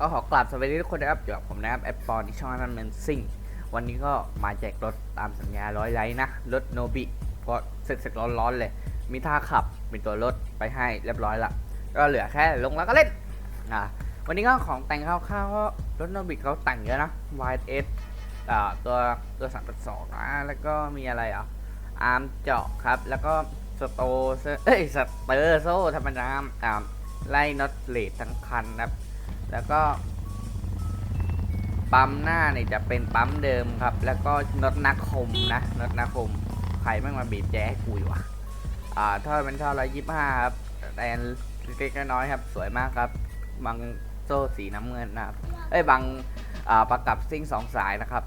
ก็ขอกราบสวัสดีทุกคนนะครับอยู่กับผมนะครับแอปปอนที่ช่องนั้นเมนซิ่ง วันนี้ก็มาแจกรถตามสัญญาร้อยไลท์นะ รถโนบิก็เสร็จเสร็จร้อนๆเลย มีท่าขับ มีตัวรถไปให้เรียบร้อยละ ก็เหลือแค่ลงแล้วก็เล่น อ่า วันนี้ก็ของแต่งคร่าวๆก็รถโนบิเขาแต่งเยอะนะ YS อ่าตัวตัวสามสองนะ แล้วก็มีอะไรอะ อาร์มเจาะครับ แล้วก็สโตเอร์เอ้ยสเตอร์โซ่ธรรมดาอ่าไล่น็อตเลดทั้งคันนะครับ แล้วก็ ปั๊มหน้าเนี่ยจะเป็นปั๊มเดิมครับ แล้วก็น็อตนาคมนะน็อตนาคมใครแม่งมาบีบแจให้กูอยู่วะอ่าท่อเป็นท่อร้อยยี่ห้าครับแอนเล็กๆน้อยๆครับ สวยมากครับบางโซ่สีน้ำเงินนะครับเอ้ยบางอ่าประกับซิ่งสองสายนะครับ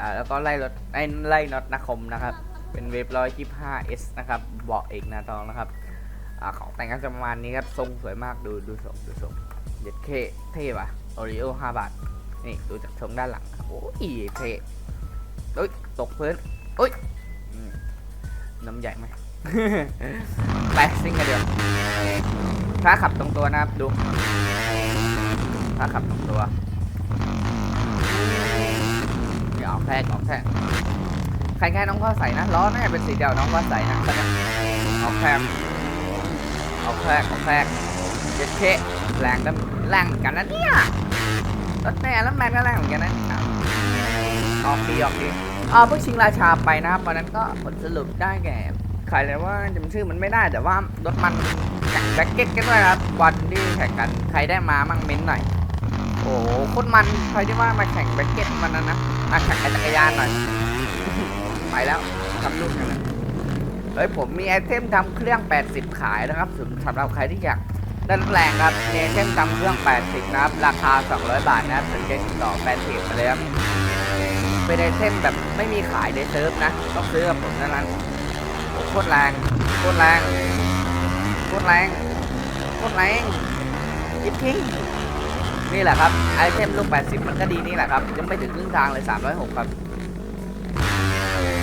อ่าแล้วก็ไล่รถไอ้ไล่น็อตนาคมนะครับ เป็นเวฟร้อยยี่ห้าเอสนะครับเบาะเอกนาทองนะครับอ่าของแต่งก็จะประมาณนี้ครับทรงสวยมากดูดูทรงดูทรง เด็ดเคเท่ป่ะโอริโอห้าบาท นี่ดูจากทรงด้านหลัง โอ้ยเท่โอ้ยตกพื้นโอ้ยน้ำใหญ่ไหมไปซิ่งกันเดียวถ้าขับตรงตัวนะครับดู ถ้าขับตรงตัวอย่าออกแพรกออกแพรกใครแค่น้องก็ใส่นะล้อน่าจะเป็นสีเดียวน้องก็ใส่นะออกแพรกออกแพรกออกแพรก เด็ดเคแรงกันแรงกันนะเนี่ยรถแม่แล้วแมนก็แรงเหมือนกันนะออกดีออกดีอ่าเพิ่งชิงราชาไปนะครับวันนั้นก็ผลสรุปได้แก่ใครเลยว่าจำชื่อมันไม่ได้แต่ว่ารถมันแข่งแบ็กเก็ตกันด้วยครับวันที่แข่งกันใครได้มามั่งเม้นหน่อยโอ้โหโคตรมันใครที่ว่ามาแข่งแบ็กเก็ตมันนั้นนะมาแข่งจักรยานหน่อยไปแล้วทำรุ่นกันนะเฮ้ยผมมีไอเทมทำเครื่อง 80 ขายนะครับสำหรับใครที่อยาก ด้นแรงครับเนเช่นกำเครื่อง 80 นะครับ ราคา 200 บาทนะครับสังเกตต่อแฟนเพจมาเลยครับเป็นไอเทมแบบไม่มีขายในเซิร์ฟนะ ต้องซื้อกับผมเท่านั้นโอ้โคตรแรงโคตรแรงโคตรแรงโคตรแรงยิบทิ้งนี่แหละครับ ไอเทมลูก 80 มันก็ดีนี่แหละครับ ยังไม่ถึงครึ่งทางเลย 306 ครับ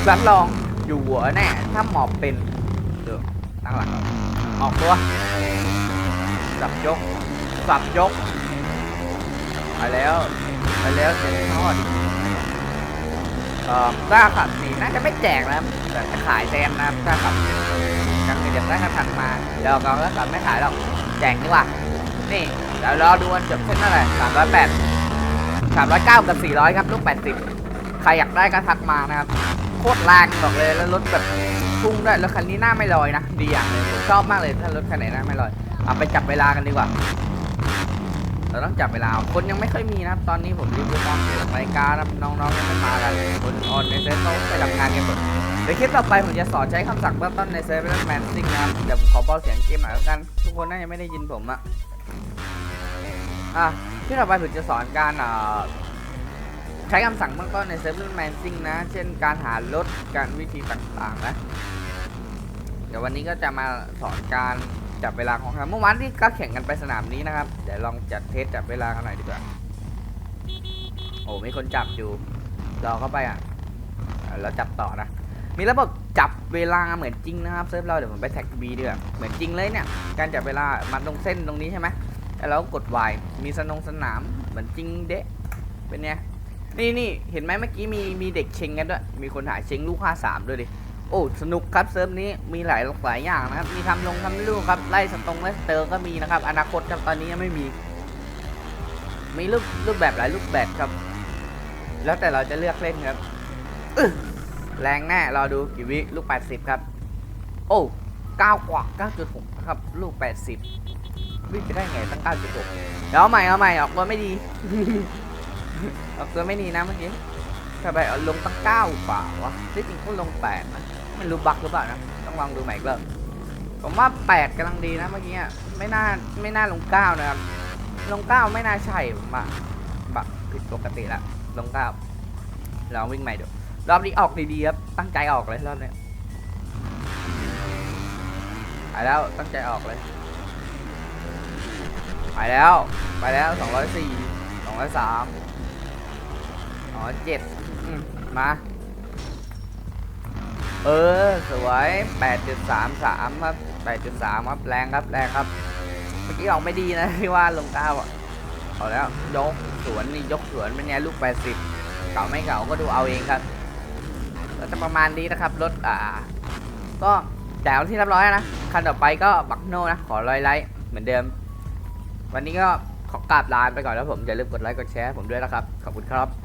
รับรองอยู่หัวแน่ ถ้าหมอบเป็นเดี๋ยวตั้งหลังก่อนออกตัว สับยก สับยก ไปแล้ว ไปแล้วเสียงทอดเอ่อถ้าขับสีน่าจะไม่แจกนะแต่จะขายแทนนะครับถ้าขับยังเดี๋ยวได้กระถังมา เดี๋ยวเราก็ขับไม่ขายหรอก แจกดีกว่า นี่เดี๋ยวรอดูวันจบเส้นเท่าไหร่สามร้อยแปดสามร้อยเก้ากับสี่ร้อยครับลูกแปดสิบใครอยากได้ก็ทักมานะครับ โคตรแรงบอกเลยแล้วรถแบบพุ่งด้วยรถคันนี้หน้าไม่ลอยนะ ดีอย่างชอบมากเลยถ้ารถคันไหนหน้าไม่ลอย เอาไปจับเวลากันดีกว่า เราต้องจับเวลา คนยังไม่ค่อยมีนะครับ ตอนนี้ผมรีวิวตอนรายการนะครับน้องๆยังไม่มากันคนออนในเซฟเขาไปทำงานกันหมดเดี๋ยวคลิปต่อไปผมจะสอนใช้คำสั่งเบื้องต้นในเซฟและแมนซิ่งนะครับ เดี๋ยวผมขอเบาเสียงเกมหน่อยแล้วกัน ทุกคนน่าจะไม่ได้ยินผมอะอะที่ต่อไปผมจะสอนการอ่าใช้คำสั่งเบื้องต้นในเซฟและแมนซิ่งนะ เช่นการหารถการวิธีต่างๆนะ เดี๋ยววันนี้ก็จะมาสอนการ จับเวลาของครับเมื่อวานที่ก็แข่งกันไปสนามนี้นะครับ เดี๋ยวลองจัดเทสจับเวลากันหน่อยดีกว่า โอ้มีคนจับอยู่รอเข้าไปอะเราจับต่อนะ มีระบบจับเวลาเหมือนจริงนะครับเซิร์ฟเราเดี๋ยวผมไปแท็กบีดีกว่าเหมือนจริงเลยเนี่ย การจับเวลามันตรงเส้นตรงนี้ใช่ไหมแล้วเราก็กด Y มีสนงสนามเหมือนจริงเดะเป็นไงนี่นี่เห็นไหมเมื่อกี้มีมีเด็กเชงกันด้วย มีคนหาเชงลูก53ด้วยดิ โอ้สนุกครับเซิร์ฟนี้มีหลายหลายอย่างนะครับ มีทำลงทำลูกครับไล่สตรงไล่สเตอร์ก็มีนะครับ อนาคตครับตอนนี้ยังไม่มี มีรูปรูปแบบหลายรูปแบบครับ แล้วแต่เราจะเลือกเล่นครับแรงแน่รอดูกี่วิลูก 80 ครับ โอ้9กว่า9.6ครับ ลูก 80 วิ่งไปได้ไงตั้ง 9.6เดี๋ยวเอาใหม่เอาใหม่ออกตัวไม่ดี ออกตัวไม่ดีนะเมื่อกี้ ทำไมลงตั้งเก้ากว่าวะที่จริงเขาลงแปดนะไม่รู้บักหรือเปล่านะต้องลองดูใหม่อีกรอบผมว่าแปดกำลังดีนะเมื่อกี้ไม่น่าไม่น่าลงเก้านะครับลงเก้าไม่น่าใช่ผมว่าบักผิดปกติละลงเก้าลองวิ่งใหม่ดูรอบนี้ออกดีๆครับตั้งใจออกเลยรอบนี้ไปแล้วตั้งใจออกเลยไปแล้วไปแล้วสองร้อยสี่สองร้อยสามสองร้อยเจ็ด อืมมา เออ สวย 8.33 ครับ 8.3 ครับ แรงครับ แรงครับ เมื่อกี้ออกไม่ดีนะที่ว่าลงเก้าอะเอาแล้ว ยกสวนนี่ยกสวนเป็นไงลูก 80 เก่าไม่เก่าก็ดูเอาเองครับก็จะประมาณนี้นะครับ รถ อ่า ก็แต่เอาที่เรียบร้อยนะ คันต่อไปก็บักโน่นะ ขอร้อยไลค์เหมือนเดิม วันนี้ก็ขอกราบลาไปก่อนแล้วผมอย่าลืมกดไลค์กดแชร์ผมด้วยนะครับ ขอบคุณครับ